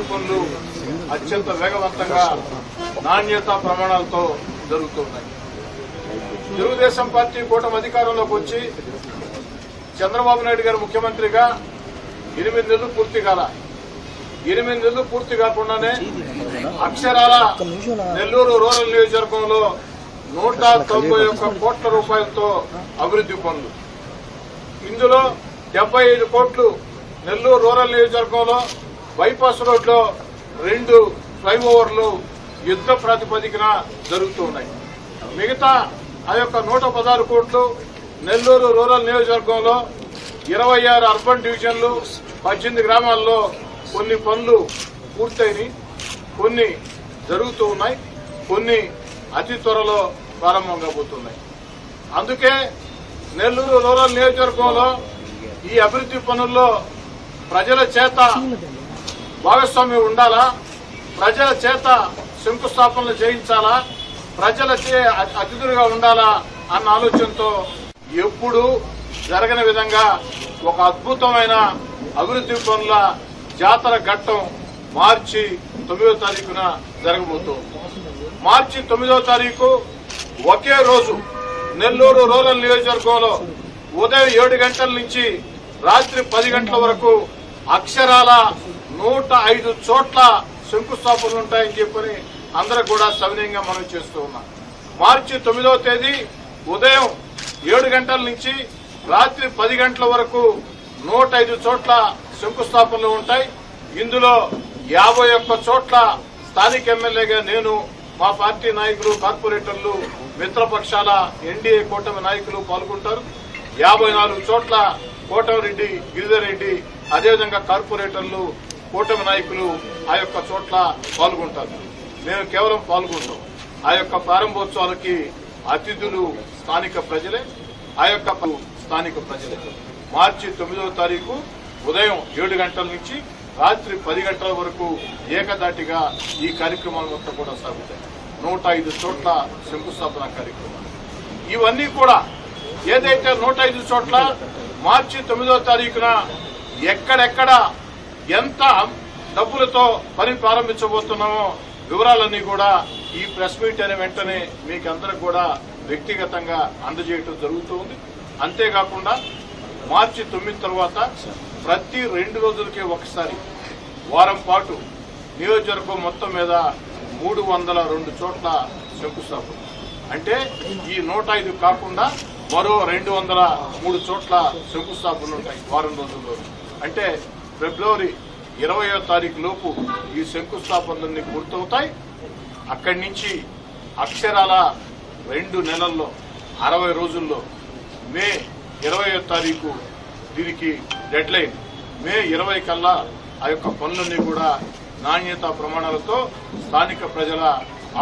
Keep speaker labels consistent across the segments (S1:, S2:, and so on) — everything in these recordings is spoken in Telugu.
S1: అభివృద్ధి పనులు అత్యంత వేగవంతంగా నాణ్యత ప్రమాణాలతో జరుగుతున్నాయి. తెలుగుదేశం పార్టీ కూటమి అధికారంలోకి వచ్చి చంద్రబాబు నాయుడు గారు ముఖ్యమంత్రిగా ఎనిమిది నెలలు పూర్తి కాల. ఎనిమిది నెలలు పూర్తి కాకుండానే అక్షరాల నెల్లూరు రూరల్ నియోజకవర్గంలో నూట తొంభై ఒక్క కోట్ల రూపాయలతో అభివృద్ధి పనులు. ఇందులో డెబ్బై ఐదు కోట్లు నెల్లూరు రూరల్ నియోజకవర్గంలో బైపాస్ రోడ్లో రెండు ఫ్లైఓవర్లు యుద్ధ ప్రాతిపదికన జరుగుతూ ఉన్నాయి. మిగతా ఆ యొక్క నూట పదహారు కోట్లు నెల్లూరు రూరల్ నియోజకవర్గంలో ఇరవై ఆరు అర్బన్ డివిజన్లు పద్దెనిమిది గ్రామాల్లో కొన్ని పనులు పూర్తయినాయి. కొన్ని జరుగుతూ ఉన్నాయి. కొన్ని అతి త్వరలో ప్రారంభం కాబోతున్నాయి అందుకే నెల్లూరు రూరల్ నియోజకవర్గంలో ఈ అభివృద్ధి పనుల్లో ప్రజల చేత భాగస్వామ్యం ఉండాలా? ప్రజల చేత శంకుస్థాపనలు చేయించాలా? ప్రజల చే అతిథులుగా ఉండాలా అన్న ఆలోచనతో ఎప్పుడు జరగని విధంగా ఒక అద్భుతమైన అభివృద్ధి పనుల జాతర ఘట్టం మార్చి తొమ్మిదో తారీఖున జరగబోతోంది మార్చి తొమ్మిదో తారీఖు ఒకే రోజు నెల్లూరు రూరల్ నియోజకవర్గంలో ఉదయం ఏడు గంటల నుంచి రాత్రి పది గంటల వరకు అక్షరాల నూట ఐదు చోట్ల శంకుస్థాపనలు ఉంటాయని చెప్పని అందరూ కూడా సవినయంగా మనం చేస్తూ ఉన్నాం. మార్చి తొమ్మిదవ తేదీ ఉదయం ఏడు గంటల నుంచి రాత్రి పది గంటల వరకు నూట ఐదు చోట్ల శంకుస్థాపనలు ఉంటాయి. ఇందులో యాభై ఒక్క చోట్ల స్థానిక ఎమ్మెల్యేగా నేను మా పార్టీ నాయకులు కార్పొరేటర్లు మిత్రపక్షాల ఎన్డీఏ కూటమి నాయకులు పాల్గొంటారు. యాభై నాలుగు చోట్ల కోటమిరెడ్డి గిరిధర్ రెడ్డి అదేవిధంగా కార్పొరేటర్లు కూటమి నాయకులు ఆ యొక్క చోట్ల పాల్గొంటారు. మేము కేవలం పాల్గొంటాం. ఆ యొక్క ప్రారంభోత్సవాలకి అతిథులు స్థానిక ప్రజలే ఆ యొక్క స్థానిక ప్రజలే. మార్చి తొమ్మిదవ తారీఖు ఉదయం ఏడు గంటల నుంచి రాత్రి పది గంటల వరకు ఏకదాటిగా ఈ కార్యక్రమాలు మొత్తం కూడా సాగుతాయి. నూట ఐదు చోట్ల శంకుస్థాపన కార్యక్రమాలు. ఇవన్నీ కూడా ఏదైతే నూట ఐదు చోట్ల మార్చి తొమ్మిదవ తారీఖున ఎక్కడెక్కడ ఎంత డబ్బులతో పని ప్రారంభించబోతున్నామో వివరాలన్నీ కూడా ఈ ప్రెస్ మీట్ అనే వెంటనే మీకు అందరికి కూడా వ్యక్తిగతంగా అందజేయటం జరుగుతుంది అంతేకాకుండా మార్చి తొమ్మిది తర్వాత ప్రతి రెండు రోజులకే ఒకసారి వారం పాటు నియోజకవర్గం మొత్తం మీద మూడు వందల రెండు చోట్ల శంకుస్థాపన. అంటే ఈ నూట ఐదు కాకుండా మరో రెండు వందల మూడు చోట్ల శంకుస్థాపనలు ఉంటాయి వారం రోజుల్లో అంటే ఫిబ్రవరి ఇరవయో తారీఖు లోపు ఈ శంకుస్థాపనలన్నీ పూర్తవుతాయి. అక్కడి నుంచి అక్షరాల రెండు నెలల్లో అరవై రోజుల్లో మే ఇరవయో తారీఖు దీనికి డెడ్ లైన్ మే ఇరవై కల్లా ఆ యొక్క పనులన్నీ కూడా నాణ్యత ప్రమాణాలతో స్థానిక ప్రజల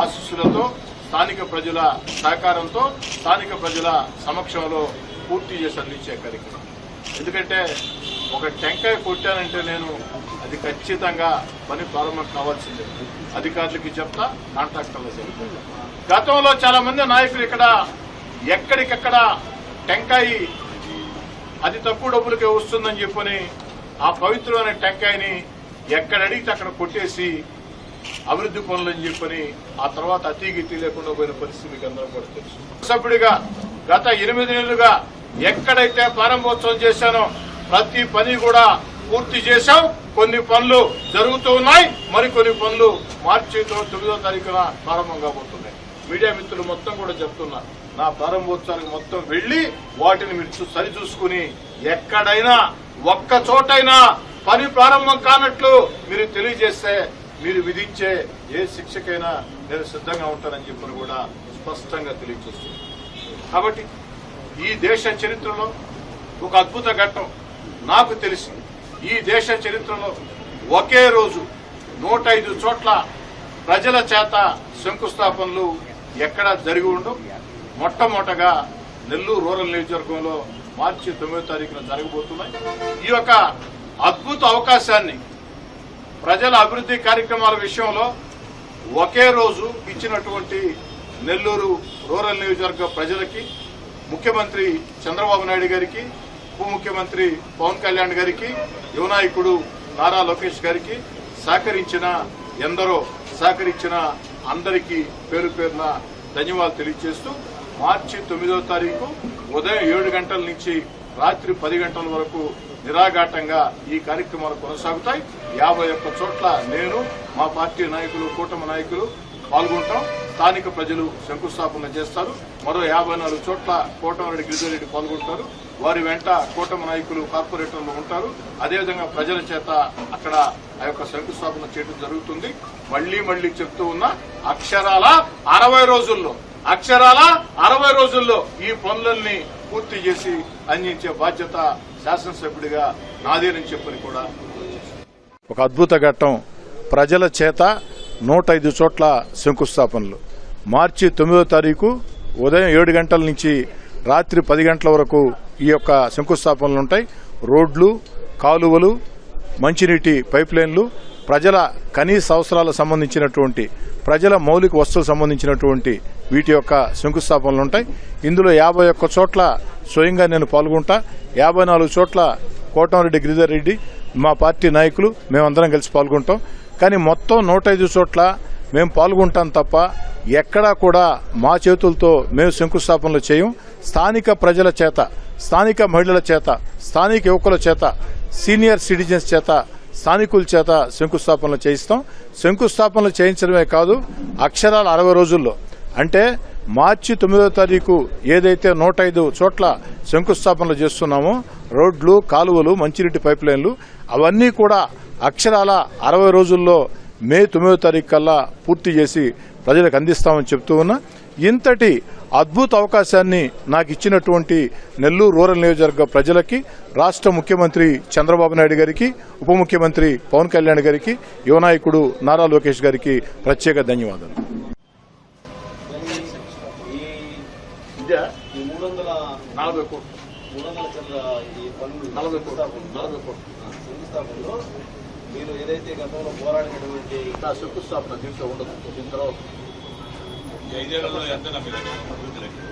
S1: ఆశీస్సులతో స్థానిక ప్రజల సహకారంతో స్థానిక ప్రజల సమక్షంలో పూర్తి చేసి అందించే కార్యక్రమం. ఎందుకంటే ఒక టెంకాయ కొట్టానంటే నేను అది ఖచ్చితంగా పని ప్రారంభం కావాల్సిందే. అధికారులకి చెప్తా కాంట్రాక్టర్లు చెప్తా. గతంలో చాలా మంది నాయకులు ఇక్కడ ఎక్కడికెక్కడ టెంకాయ అది తక్కువ డబ్బులకే వస్తుందని చెప్పని ఆ పవిత్రమైన టెంకాయని ఎక్కడ అడిగితే అక్కడ కొట్టేసి అభివృద్ధి పనులని చెప్పని ఆ తర్వాత అతీగితి లేకుండా పోయిన పరిస్థితి మీకు అందరూ కూడా తెలుసు. సభ్యుడిగా గత ఎనిమిది నెలలుగా ఎక్కడైతే ప్రారంభోత్సవం చేశానో ప్రతి పని కూడా పూర్తి చేశాం. కొన్ని పనులు జరుగుతూ ఉన్నాయి. మరికొన్ని పనులు మార్చి తొమ్మిదో తారీఖున ప్రారంభం కాబోతున్నాయి. మీడియా మిత్రులు మొత్తం కూడా చెప్తున్నారు. నా ప్రారంభోత్సవానికి మొత్తం వెళ్ళి వాటిని మీరు చూ- సరిచూసుకుని ఎక్కడైనా ఒక్క చోటైనా పని ప్రారంభం కానట్లు మీరు తెలియజేస్తే మీరు విధించే ఏ శిక్షకైనా నేను సిద్ధంగా ఉంటానని చెప్పని కూడా స్పష్టంగా తెలియజేస్తుంది కాబట్టి ఈ దేశ చరిత్రలో ఒక అద్భుత ఘట్టం నాకు తెలిసి ఈ దేశ చరిత్రలో ఒకే రోజు నూట ఐదు చోట్ల ప్రజల చేత శంకుస్థాపనలు ఎక్కడా జరిగి ఉండవు. మొట్టమొదటగా నెల్లూరు రూరల్ నియోజకవర్గంలో మార్చి తొమ్మిదో తారీఖున జరగబోతున్నాయి. ఈ యొక్క అద్భుత అవకాశాన్ని ప్రజల అభివృద్ధి కార్యక్రమాల విషయంలో ఒకే రోజు ఇచ్చినటువంటి నెల్లూరు రూరల్ నియోజకవర్గ ప్రజలకి ముఖ్యమంత్రి చంద్రబాబు నాయుడు గారికి ఉప ముఖ్యమంత్రి పవన్ కళ్యాణ్ గారికి యువనాయకుడు నారా లోకేష్ గారికి సహకరించిన ఎందరో సహకరించిన అందరికీ పేరు పేరున ధన్యవాదాలు తెలియజేస్తూ మార్చి తొమ్మిదవ తారీఖు ఉదయం ఏడు గంటల నుంచి రాత్రి పది గంటల వరకు నిరాఘాటంగా ఈ కార్యక్రమాలు కొనసాగుతాయి. యాభై ఒక్క చోట్ల నేను మా పార్టీ నాయకులు కూటమి నాయకులు పాల్గొంటాం. స్థానిక ప్రజలు శంకుస్థాపన చేస్తారు. మరో యాభై నాలుగు చోట్ల కోటమిరెడ్డి గిరిజారెడ్డి పాల్గొంటారు. వారి వెంట కూటమి నాయకులు కార్పొరేటర్లు ఉంటారు. అదేవిధంగా ప్రజల చేత అక్కడ ఆ యొక్క శంకుస్థాపన చేయడం జరుగుతుంది. మళ్ళీ మళ్ళీ చెప్తూ ఉన్న అక్షరాల అరవై రోజుల్లో అక్షరాల అరవై రోజుల్లో ఈ పనులన్నీ పూర్తి చేసి అందించే బాధ్యత శాసనసభ్యుడిగా నాదేనని చెప్పని కూడా ఒక అద్భుత ఘట్టం. ప్రజల చేత నూట ఐదు చోట్ల శంకుస్థాపనలు. మార్చి తొమ్మిదో తారీఖు ఉదయం ఏడు గంటల నుంచి రాత్రి పది గంటల వరకు ఈ యొక్క శంకుస్థాపనలు ఉంటాయి. రోడ్లు కాలువలు మంచినీటి పైప్ లైన్లు ప్రజల కనీస అవసరాలకు సంబంధించినటువంటి ప్రజల మౌలిక వస్తువులకు సంబంధించినటువంటి వీటి యొక్క శంకుస్థాపనలు ఉంటాయి. ఇందులో యాభై ఒక్క చోట్ల స్వయంగా నేను పాల్గొంటా. యాభై నాలుగు చోట్ల కోటమిరెడ్డి గిరిధర్ రెడ్డి మా పార్టీ నాయకులు మేమందరం కలిసి పాల్గొంటాం. కానీ మొత్తం నూట ఐదు చోట్ల మేము పాల్గొంటాం తప్ప ఎక్కడా కూడా మా చేతులతో మేము శంకుస్థాపనలు చేయం. స్థానిక ప్రజల చేత స్థానిక మహిళల చేత స్థానిక యువకుల చేత సీనియర్ సిటిజన్స్ చేత స్థానికుల చేత శంకుస్థాపనలు చేయిస్తాం. శంకుస్థాపనలు చేయించడమే కాదు అక్షరాల అరవై రోజుల్లో. అంటే మార్చి తొమ్మిదో తారీఖు ఏదైతే నూట ఐదు చోట్ల శంకుస్థాపనలు చేస్తున్నామో రోడ్లు కాలువలు మంచినీటి పైప్ లైన్లు అవన్నీ కూడా అక్షరాల అరవై రోజుల్లో మే తొమ్మిదో తారీఖు కల్లా పూర్తి చేసి ప్రజలకు అందిస్తామని చెప్తూ ఉన్నా ఇంతటి అద్భుత అవకాశాన్ని నాకు ఇచ్చినటువంటి నెల్లూరు రూరల్ నియోజకవర్గ ప్రజలకి రాష్ట్ర ముఖ్యమంత్రి చంద్రబాబు నాయుడు గారికి ఉప ముఖ్యమంత్రి పవన్ కళ్యాణ్ గారికి యువనాయకుడు నారా లోకేష్ గారికి ప్రత్యేక ధన్యవాదాలు. నలభై కోట్లు. నలభై కోట్లు.
S2: మీరు ఏదైతే గతంలో పోరాడినటువంటి
S1: నా శంకుస్థాపన దీంట్లో ఉండదు. దీని తర్వాత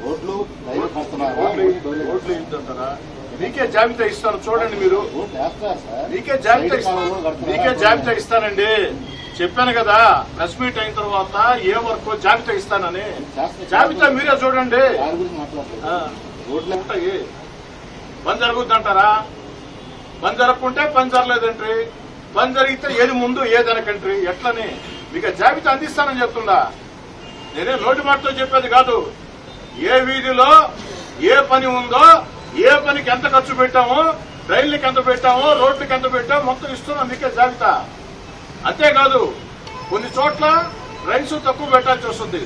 S3: ఓట్లు
S1: ఓట్లు మీకే జాబితా ఇస్తాను. చూడండి మీరు. మీకే జాబితా ఇస్తాను మీకే జాబితా ఇస్తానండి. చెప్పాను కదా ప్రెస్ మీట్ అయిన తర్వాత ఏ వర్క్ జాబితా ఇస్తానని. జాబితా మీరే చూడండి.
S3: ఓట్లు
S1: ఉంటాయి. పని జరుగుద్దంటారా? పని జరగకుంటే పని జరగలేదంట్రీ. పని జరిగితే ఏది ముందు ఏదైనా కంట్రీ ఎట్లని? మీకు జాబితా అందిస్తానని చెప్తుండా. నేనే నోటి మాటతో చెప్పేది కాదు. ఏ వీధిలో ఏ పని ఉందో ఏ పనికి ఎంత ఖర్చు పెట్టామో రైల్కి ఎంత పెట్టామో రోడ్లకి ఎంత పెట్టామో మొత్తం ఇస్తున్నాం మీకే జాబితా. అంతేకాదు కొన్ని చోట్ల రైల్స్ తక్కువ పెట్టాల్సి వస్తుంది.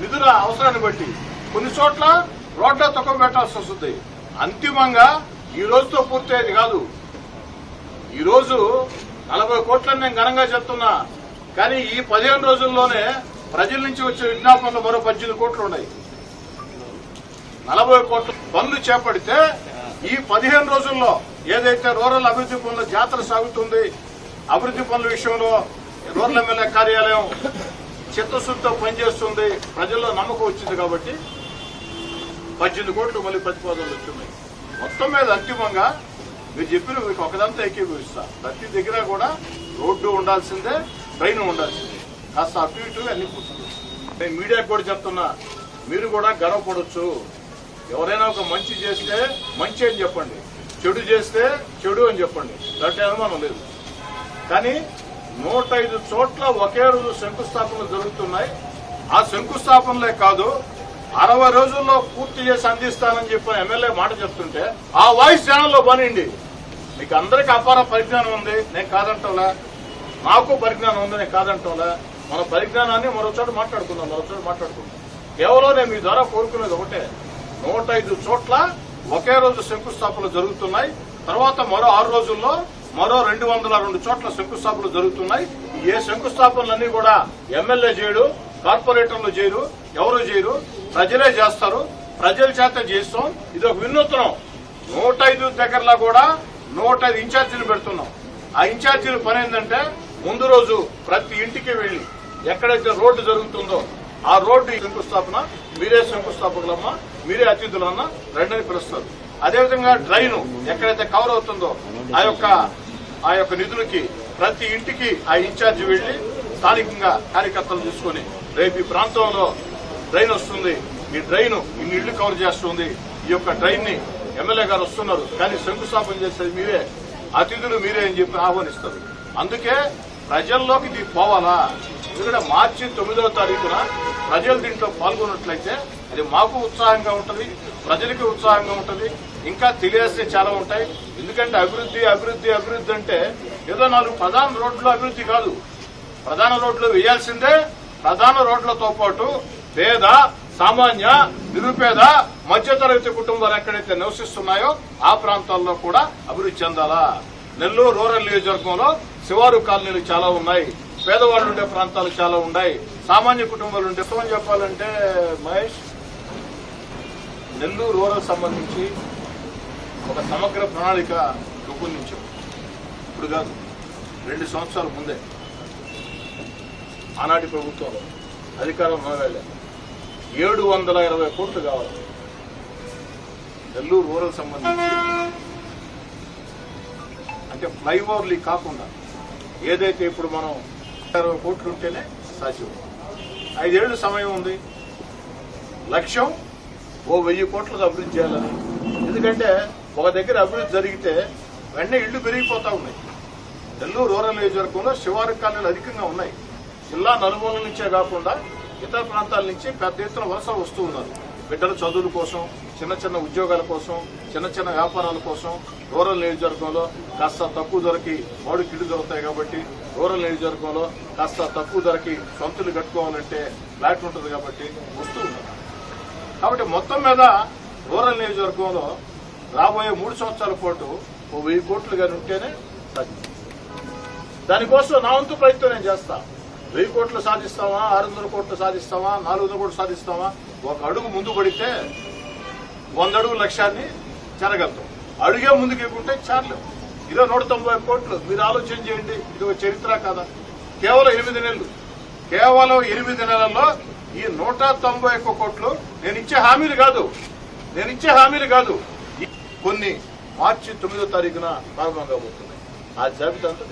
S1: నిధుల అవసరాన్ని బట్టి. కొన్ని చోట్ల రోడ్ల తక్కువ పెట్టాల్సి వస్తుంది. అంతిమంగా ఈ రోజుతో పూర్తయ్యేది కాదు. ఈ రోజు నలభై కోట్లని నేను ఘనంగా చెప్తున్నా. కానీ ఈ పదిహేను రోజుల్లోనే ప్రజల నుంచి వచ్చే విజ్ఞాపనలు మరో పద్దెనిమిది కోట్లు ఉన్నాయి. నలభై కోట్ల పనులు చేపడితే ఈ పదిహేను రోజుల్లో ఏదైతే రూరల్ అభివృద్ధి పనుల జాతర సాగుతుంది అభివృద్ధి పనుల విషయంలో రూరల్ ఎమ్మెల్యే కార్యాలయం చిత్తశుద్ధితో పనిచేస్తుంది. ప్రజల్లో నమ్మకం వచ్చింది కాబట్టి పద్దెనిమిది కోట్లు మళ్ళీ ప్రతిపాదనలు వచ్చినాయి. మొత్తం మీద అంతిమంగా మీరు చెప్పిన మీకు ఒకదంతా ఏకీభవిస్తా ప్రతి దగ్గర కూడా రోడ్డు ఉండాల్సిందే ట్రైన్ ఉండాల్సిందే. కాస్త అటు ఇటు అన్ని పూర్తి నేను మీడియాకు కూడా చెప్తున్నా మీరు కూడా గర్వపడొచ్చు. ఎవరైనా ఒక మంచి చేస్తే మంచి అని చెప్పండి. చెడు చేస్తే చెడు అని చెప్పండి. దాంట్లో అనుమానం లేదు. కానీ నూట ఐదు చోట్ల ఒకే రోజు శంకుస్థాపనలు జరుగుతున్నాయి. ఆ శంకుస్థాపనలే కాదు అరవై రోజుల్లో పూర్తి చేసి అందిస్తానని చెప్పిన ఎమ్మెల్యే మాట చెప్తుంటే ఆ వాయిస్ ఛానల్లో పనిండి మీకు అందరికీ అపార పరిజ్ఞానం ఉంది. నేను కాదంటోలా. నాకు పరిజ్ఞానం ఉంది. నేను కాదంటోలా. మన పరిజ్ఞానాన్ని మరో చోట మాట్లాడుకుందాం. మరో చోట మాట్లాడుకుందాం. కేవలం నేను మీ ద్వారా కోరుకునేది ఒకటే. నూట ఐదు చోట్ల ఒకే రోజు శంకుస్థాపనలు జరుగుతున్నాయి. తర్వాత మరో ఆరు రోజుల్లో మరో రెండు వందల రెండు చోట్ల శంకుస్థాపనలు జరుగుతున్నాయి. ఏ శంకుస్థాపనలన్నీ కూడా ఎమ్మెల్యే చేయడు. కార్పొరేటర్లు చేయరు ఎవరు చేయరు ప్రజలే చేస్తారు ప్రజల చేత చేస్తాం ఇది ఒక వినూత్నం. నూట ఐదు దగ్గరలో కూడా నూట ఐదు ఇన్ఛార్జీలు పెడుతున్నాం. ఆ ఇన్ఛార్జీల పని ఏంటంటే ముందు రోజు ప్రతి ఇంటికి వెళ్ళి ఎక్కడైతే రోడ్డు జరుగుతుందో ఆ రోడ్డు శంకుస్థాపన మీరే శంకుస్థాపకులమ్మా మీరే అతిథులన్నా రెండని పిలుస్తారు. అదేవిధంగా డ్రైన్ ఎక్కడైతే కవర్ అవుతుందో ఆ యొక్క ఆ యొక్క నిధులకి ప్రతి ఇంటికి ఆ ఇన్ఛార్జి వెళ్ళి స్థానికంగా కార్యకర్తలు తీసుకొని రేపు ఈ ప్రాంతంలో డ్రైన్ వస్తుంది. ఈ డ్రైన్ ఇన్ని ఇళ్ళు కవర్ చేస్తుంది. ఈ యొక్క డ్రైన్ని ఎమ్మెల్యే గారు వస్తున్నారు. కానీ శంకుస్థాపన చేసేది మీరే. అతిథులు మీరే అని చెప్పి ఆహ్వానిస్తారు. అందుకే ప్రజల్లోకి ఇది పోవాలా? ఎందుకంటే మార్చి తొమ్మిదవ తారీఖున ప్రజలు దీంట్లో పాల్గొన్నట్లయితే అది మాకు ఉత్సాహంగా ఉంటుంది ప్రజలకి ఉత్సాహంగా ఉంటుంది ఇంకా తెలియాల్సి చాలా ఉంటాయి. ఎందుకంటే అభివృద్ధి అభివృద్ధి అభివృద్ధి అంటే ఏదో నాలుగు ప్రధాన రోడ్లు అభివృద్ధి కాదు. ప్రధాన రోడ్లు వేయాల్సిందే ప్రధాన రోడ్లతో పాటు పేద సామాన్య నిరుపేద మధ్యతరగతి కుటుంబాలు ఎక్కడైతే నివసిస్తున్నాయో ఆ ప్రాంతాల్లో కూడా అభివృద్ధి చెందాలా? నెల్లూరు రూరల్ నియోజకవర్గంలో శివారు కాలనీలు చాలా ఉన్నాయి. పేదవాళ్ళు ఉండే ప్రాంతాలు చాలా ఉన్నాయి. సామాన్య కుటుంబాలు ఉండే ఇష్టం చెప్పాలంటే మహేష్ నెల్లూరు రూరల్ సంబంధించి ఒక సమగ్ర ప్రణాళిక రూపొందించాం. ఇప్పుడు కాదు రెండు సంవత్సరాల ముందే. ఆనాటి ప్రభుత్వం అధికారం వెళ్ళారు ఏడు వందల ఇరవై కోట్లు కావాలి. నెల్లూరు రూరల్ సంబంధించి. అంటే ఫ్లైఓవర్లు కాకుండా ఏదైతే ఇప్పుడు మనం ఇరవై కోట్లు ఉంటేనే సాధ్యం. ఐదేళ్ళు సమయం ఉంది. లక్ష్యం ఓ వెయ్యి కోట్లకు అభివృద్ధి చేయాలని. ఎందుకంటే ఒక దగ్గర అభివృద్ధి జరిగితే వెంటనే ఇళ్ళు పెరిగిపోతా ఉన్నాయి. నెల్లూరు రూరల్ నియోజకవర్గంలో శివారు కాలనీలు అధికంగా ఉన్నాయి. జిల్లా నలుమూల నుంచే కాకుండా ఇతర ప్రాంతాల నుంచి పెద్ద ఎత్తున వలస వస్తూ ఉన్నారు. బిడ్డల చదువుల కోసం చిన్న చిన్న ఉద్యోగాల కోసం చిన్న చిన్న వ్యాపారాల కోసం రూరల్ నియోజకవర్గంలో కాస్త తక్కువ ధరకి మౌడి కిళ్ళు దొరుకుతాయి కాబట్టి రూరల్ నియోజకవర్గంలో కాస్త తక్కువ ధరకి సొంతలు కట్టుకోవాలంటే ఫ్లాట్ ఉంటుంది కాబట్టి వస్తూ ఉన్నారు. కాబట్టి మొత్తం మీద రూరల్ నియోజకవర్గంలో రాబోయే మూడు సంవత్సరాల పాటు ఓ వెయ్యి కోట్లు కానీ ఉంటేనే సాధ్యం దానికోసం నా వంతు ప్రయత్నం నేను చేస్తాను వెయ్యి కోట్లు సాధిస్తావా ఆరు వందల కోట్లు సాధిస్తావా నాలుగు వందల కోట్లు సాధిస్తావా? ఒక అడుగు ముందు పడితే వంద అడుగు లక్ష్యాన్ని చెరగలుగుతాం అడుగే ముందుకు ఎక్కుంటే చాలు. ఇదో నూట తొంభై కోట్లు మీరు ఆలోచన చేయండి. ఇది ఒక చరిత్ర కదా కేవలం ఎనిమిది నెలలు. కేవలం ఎనిమిది నెలల్లో ఈ నూట తొంభై ఒక్క కోట్లు నేను ఇచ్చే హామీలు కాదు. నేను ఇచ్చే హామీలు కాదు. కొన్ని మార్చి తొమ్మిదో తారీఖున ప్రారంభం కాబోతున్నాయి ఆ జాబితా అంతా